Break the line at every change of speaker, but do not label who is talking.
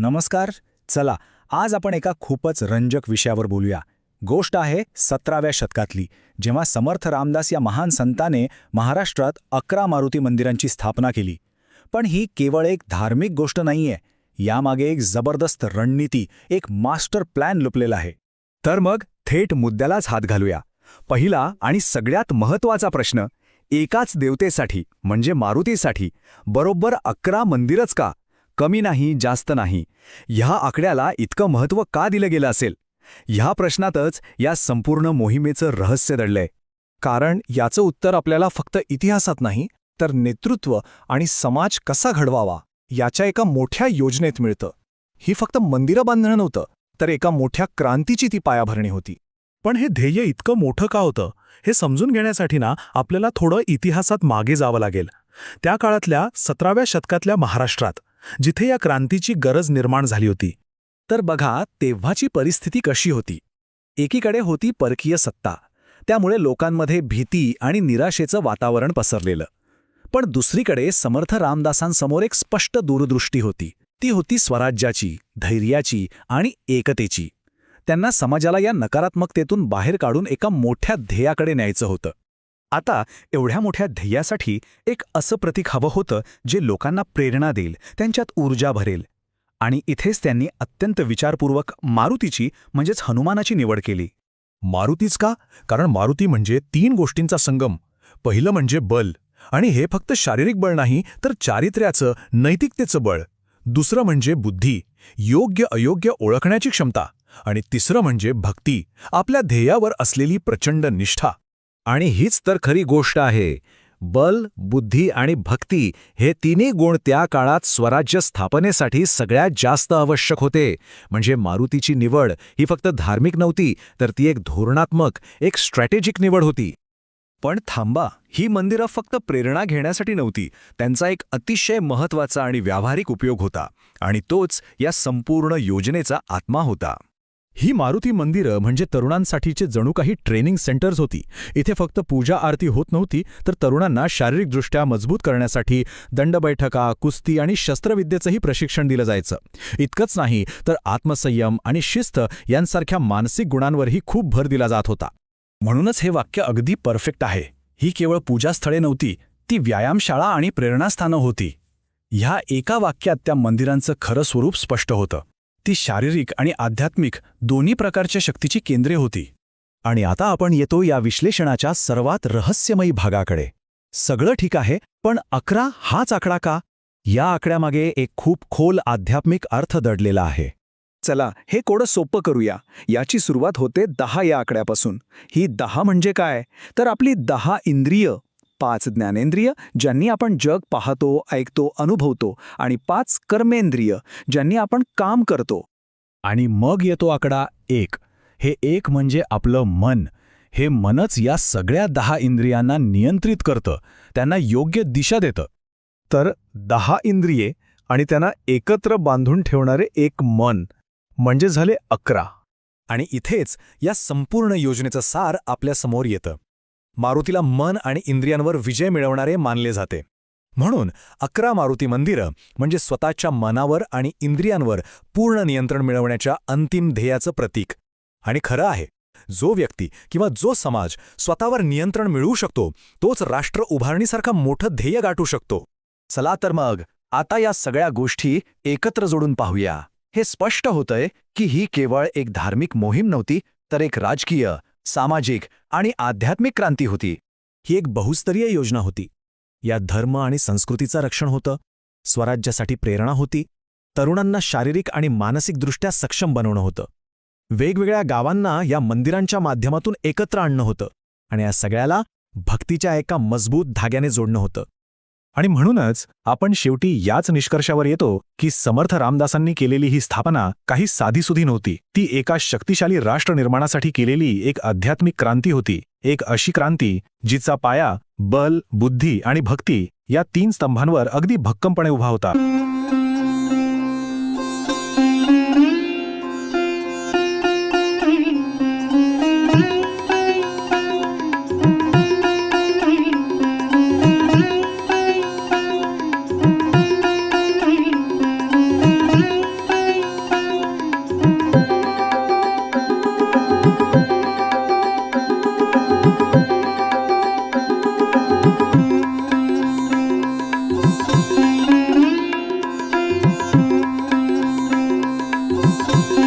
नमस्कार चला आज आपण एका खूपच रंजक विषयावर बोलूया. गोष्ट आहे सतराव्या शतकातली जेव्हा समर्थ रामदास या महान संताने महाराष्ट्रात अकरा मारुती मंदिरांची स्थापना केली. पण ही केवळ एक धार्मिक गोष्ट नाहीये यामागे एक जबरदस्त रणनीती एक मास्टर प्लॅन लुपलेला आहे.
तर मग थेट मुद्द्यालाच हात घालूया. पहिला आणि सगळ्यात महत्त्वाचा प्रश्न एकाच देवतेसाठी म्हणजे मारुतीसाठी बरोबर अकरा मंदिरच का? कमी नाही जास्त नाही. ह्या आकड्याला इतकं महत्त्व का दिलं गेलं असेल? ह्या प्रश्नातच या संपूर्ण मोहिमेचं रहस्य दडलंय.
कारण याचं उत्तर आपल्याला फक्त इतिहासात नाही तर नेतृत्व आणि समाज कसा घडवावा याच्या एका मोठ्या योजनेत मिळतं. ही फक्त मंदिरं बांधणं नव्हतं तर एका मोठ्या क्रांतीची ती पायाभरणी होती.
पण हे ध्येय इतकं मोठं का होतं हे समजून घेण्यासाठी ना आपल्याला थोडं इतिहासात मागे जावं लागेल. त्या काळातल्या सतराव्या शतकातल्या महाराष्ट्रात जिथे या क्रांतीची गरज निर्माण झाली होती.
तर बघा तेव्हाची परिस्थिती कशी होती. एकीकडे होती परकीय सत्ता. त्यामुळे लोकांमध्ये भीती आणि निराशेचं वातावरण पसरलेलं. पण दुसरीकडे समर्थ रामदासांसमोर एक स्पष्ट दूरदृष्टी होती. ती होती स्वराज्याची धैर्याची आणि एकतेची. त्यांना समाजाला या नकारात्मकतेतून बाहेर काढून एका मोठ्या ध्येयाकडे न्यायचं होतं.
आता एवढ्या मोठ्या ध्येयासाठी एक असं प्रतीक हवं होतं जे लोकांना प्रेरणा देईल त्यांच्यात ऊर्जा भरेल. आणि इथेच त्यांनी अत्यंत विचारपूर्वक मारुतीची म्हणजेच हनुमानाची निवड केली.
मारुतीच का? कारण मारुती म्हणजे तीन गोष्टींचा संगम. पहिलं म्हणजे बल. आणि हे फक्त शारीरिक बळ नाही तर चारित्र्याचं नैतिकतेचं बळ. दुसरं म्हणजे बुद्धी. योग्य अयोग्य ओळखण्याची क्षमता. आणि तिसरं म्हणजे भक्ती. आपल्या ध्येयावर असलेली प्रचंड निष्ठा.
आणि हीच तर खरी गोष्ट आहे. बल बुद्धी आणि भक्ती हे तिन्ही गुण त्या काळात स्वराज्य स्थापनेसाठी सगळ्यात जास्त आवश्यक होते. म्हणजे मारुतीची निवड ही फक्त धार्मिक नव्हती तर ती एक धोरणात्मक एक स्ट्रॅटेजिक निवड होती.
पण थांबा ही मंदिरं फक्त प्रेरणा घेण्यासाठी नव्हती त्यांचा एक अतिशय महत्त्वाचा आणि व्यावहारिक उपयोग होता. आणि तोच या संपूर्ण योजनेचा आत्मा होता.
ही मारुती मंदिरं म्हणजे तरुणांसाठीचे जणू काही ट्रेनिंग सेंटर्स होती. इथे फक्त पूजा आरती होत नव्हती तर तरुणांना शारीरिकदृष्ट्या मजबूत करण्यासाठी दंडबैठका कुस्ती आणि शस्त्रविद्येचंही प्रशिक्षण दिलं जायचं. इतकंच नाही तर आत्मसंयम आणि शिस्त यांसारख्या मानसिक गुणांवरही खूप भर दिला जात होता.
म्हणूनच हे वाक्य अगदी परफेक्ट आहे. ही केवळ पूजास्थळे नव्हती ती व्यायामशाळा आणि प्रेरणास्थानं होती. ह्या एका वाक्यात त्या मंदिरांचं खरं स्वरूप स्पष्ट होतं. ती शारीरिक आणि आध्यात्मिक दोन्ही प्रकारच्या शक्तीची केंद्रे होती.
आणि आता आपण येतो या विश्लेषणाच्या सर्वात रहस्यमयी भागाकडे. सगळं ठीक आहे पण अकरा हाच आकडा का? या आकड्यामागे एक खूप खोल आध्यात्मिक अर्थ दडलेला आहे.
चला हे कोडं सोपं करूया. याची सुरुवात होते दहा या आकड्यापासून. ही दहा म्हणजे काय? तर आपली दहा इंद्रिय पाच ज्ञानेंद्रिय ज्यांनी आपण जग पाहतो ऐकतो अनुभवतो आणि पाच कर्मेंद्रिय ज्यांनी आपण काम करतो.
आणि मग येतो आकडा एक. हे एक म्हणजे आपलं मन. हे मनच या सगळ्या दहा इंद्रियांना नियंत्रित करतं. त्यांना योग्य दिशा देतं.
तर दहा इंद्रिये आणि त्यांना एकत्र बांधून ठेवणारे एक मन म्हणजे झाले अकरा.
आणि इथेच या संपूर्ण योजनेचं सार आपल्यासमोर येतं. मारुतीला मन आणि इंद्रियांवर विजय मिळवणारे मानले जाते. म्हणून अकरा मारुती मंदिरं म्हणजे स्वतःच्या मनावर आणि इंद्रियांवर पूर्ण नियंत्रण मिळवण्याच्या अंतिम ध्येयाचं प्रतीक. आणि खरं आहे जो व्यक्ती किंवा जो समाज स्वतःवर नियंत्रण मिळवू शकतो तोच राष्ट्र उभारणीसारखा मोठं ध्येय गाठू शकतो.
चला तर मग आता या सगळ्या गोष्टी एकत्र जोडून पाहूया. हे स्पष्ट होतंय की ही केवळ एक धार्मिक मोहीम नव्हती तर एक राजकीय सामाजिक आणि आध्यात्मिक क्रांती होती.
ही एक बहुस्तरीय योजना होती. यात धर्म आणि संस्कृतीचं रक्षण होतं स्वराज्यासाठी प्रेरणा होती तरुणांना शारीरिक आणि मानसिकदृष्ट्या सक्षम बनवणं होतं. वेगवेगळ्या गावांना या मंदिरांच्या माध्यमातून एकत्र आणणं होतं आणि या सगळ्याला भक्तीच्या एका मजबूत धाग्याने जोडणं होतं.
आणि म्हणूनच आपण शेवटी याच निष्कर्षावर येतो की समर्थ रामदासांनी केलेली ही स्थापना काही साधीसुधी नव्हती. ती एका शक्तिशाली राष्ट्र निर्माणासाठी केलेली एक आध्यात्मिक क्रांती होती. एक अशी क्रांती जिचा पाया बल बुद्धी आणि भक्ती या तीन स्तंभांवर अगदी भक्कमपणे उभा होता. Thank you.